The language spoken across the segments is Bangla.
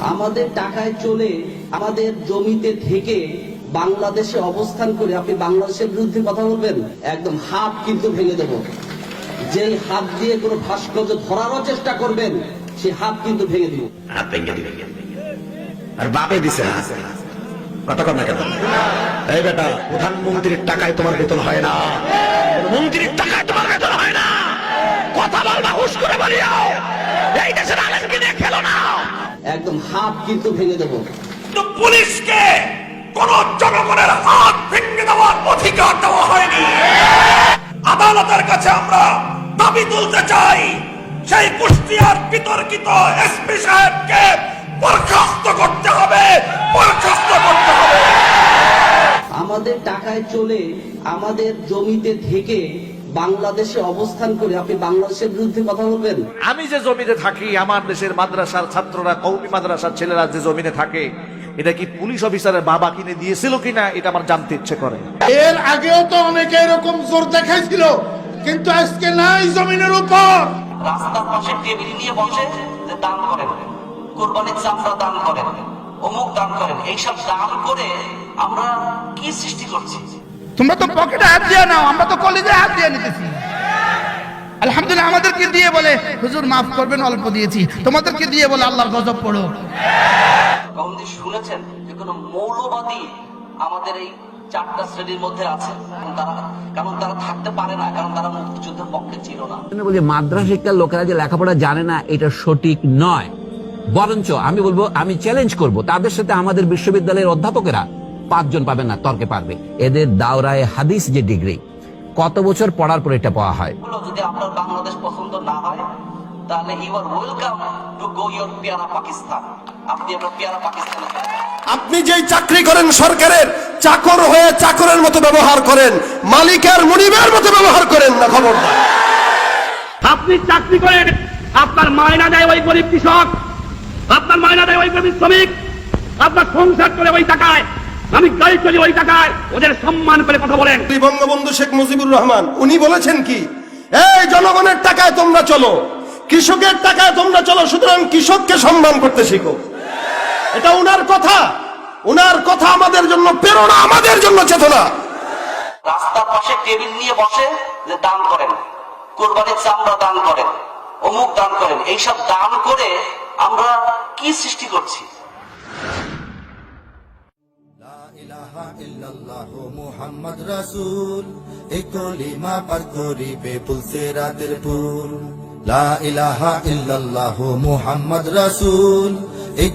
আমাদের টাকায় চলে আমাদের জমিতে থেকে বাংলাদেশে অবস্থান করে আপনি বাংলাদেশের বিরুদ্ধে কথা বলবেন? একদম হাত কিন্তু ভেঙে দেব। যেই হাত দিয়ে কোনো ভাস্কর্য ধরারও চেষ্টা করবেন সেই হাত কিন্তু ভেঙে দিব। হাত ভেঙে আর বাপে দিছে কথা কর না কেন? এই বেটা, প্রধানমন্ত্রীর টাকায় তোমার বেতন হয় না। মন্ত্রীর টাকায় তোমার বেতন হয় না। কথা বলবা, হুশ করে বলিও একদম হাত কিন্তু ভেঙে দেব। পুলিশকে কোন জনগণের হাত ভেঙে দেওয়ার অধিকার দেওয়া হয়নি। আদালতের কাছে আমরা দাবি তুলতে চাই সেই কুষ্টিয়ার বিতর্কিত এসপি সাহেবকে বরখাস্ত করতে হবে বরখাস্ত করতে হবে। আমাদের টাকায় চলে আমাদের জমিতে থেকে বাংলাদেশে অবস্থান করে আপনি বাংলাদেশের বিরুদ্ধে কথা বলবেন? আমি যে জমিতে থাকি আমার দেশের মাদ্রাসার ছাত্ররা কৌমি মাদ্রাসার ছেলেরা যে জমিনে থাকে এটা কি পুলিশ অফিসারের বাবা কিনে দিয়েছিল কিনা এটা আমার জানতে ইচ্ছে করে। এর আগেও তো অনেকে এরকম জোর দেখাইছিল কিন্তু আজকে নাই জমিনের উপর। রাস্তার পাশে টেবিল নিয়ে বসে দান করেন কোরবানির চামড়া দান করেন অমুক দান করেন এইসব দান করে আমরা কি সৃষ্টি করছি? তোমরা তো পকেটে হাত দিয়ে নাও আমরা তো কলেজে হাত দিয়ে নিতেছি। আলহামদুলিল্লাহ আমাদেরকে দিয়ে বলে হুজুর মাফ করবেন অল্প দিয়েছি। তোমাদেরকে দিয়ে বলে আল্লাহর গজব পড়ো। কখন শুনেছেন যে কোনো মৌলবাদী আমাদের এই চারটা শ্রেণির মধ্যে আছে তারা কারণ তারা থাকতে পারে না কারণ তারা মুক্তিযুদ্ধের পক্ষে ছিল না। জন্য বলি মাদ্রাসা শিক্ষার লোকেরা যে লেখাপড়া জানে না এটা সঠিক নয়। বরঞ্চ আমি বলব আমি চ্যালেঞ্জ করব। তাদের সাথে আমাদের বিশ্ববিদ্যালয়ের অধ্যাপকেরা পাঁচজন পাবেন না তর্কে পারবে। এদের দাওরায় হাদিস যে ডিগ্রি কত বছর পড়ার পর এটা পাওয়া হয়? যদি আপনার বাংলাদেশ পছন্দ না হয় তাহলে you are welcome to go পেয়ারা পাকিস্তান। আপনি আপনার পেয়ারা পাকিস্তানে আপনি যেই চাকরি করেন সরকারের চাকর হয়ে চাকরের মতো ব্যবহার করেন মালিকের মুনিবের মতো ব্যবহার করেন না খবরদার। আপনি চাকরি করেন আপনার মায়না দেয় ওই গরিব কৃষক আপনার মায়না দেয় ওই গরিব শ্রমিক আপনার সংসার করে ওই টাকায়। আমি গাড়ি চলি ওই টাকায় ওদের সম্মান করে কথা বলেন। বঙ্গবন্ধু শেখ মুজিবুর রহমান উনি বলেছেন কি? এই জনগণের টাকায় তোমরা চলো কৃষকের টাকায় তোমরা চলো সুতরাং কৃষককে সম্মান করতে শিখো। এটা উনার কথা। উনার কথা আমাদের জন্য প্রেরণা আমাদের জন্য চেতনা। রাস্তার পাশে টেবিল নিয়ে বসে যে দান করেন। কোরবানির চামড়া দান করেন অমুক দান করেন। এইসব দান করে আমরা কি সৃষ্টি করছি? মুহাম্মদ রাসূল। এই পার করিবে লা ইলাহা ইল্লাল্লাহ রাসূল। এই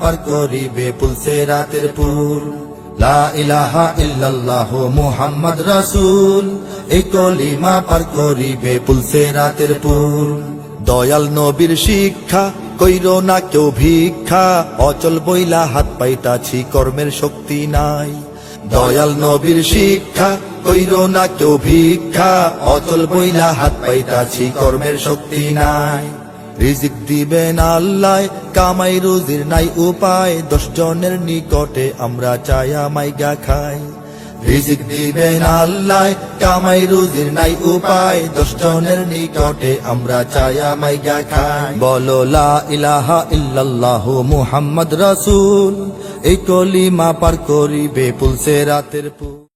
পার করিবে পুলসে রাতের ফুল। লা ইলাহা ইল্লাল্লাহ মুহাম্মদ রাসূল। এই কলিমা পার করিবে পুলসে রাতের ফুল। দয়াল নবীর শিক্ষা কইর না কেউ ভিক্ষা, অচল বইলা হাত পাইতাছি, কর্মের শক্তি নাই। দয়াল নবীর শিক্ষা, কইর না কেউ ভিক্ষা, অচল বইলা হাত পাইতাছি, কর্মের শক্তি নাই। রিজিক দিবেন আল্লাহ, কামাই রুজির নাই উপায় দশ জনের নিকটে আমরা চায়া মাইগা খাই। রিজিক দিবেন আল্লাহ, কামাই রুজির নাই উপায় দশজনের নিকটে আমরা চায়া মাইগা খাই বলো, লা ইলাহা ইল্লাল্লাহু মুহাম্মদ রাসূল, এই কলিমা পার করিবে পুলসে রাতের পুল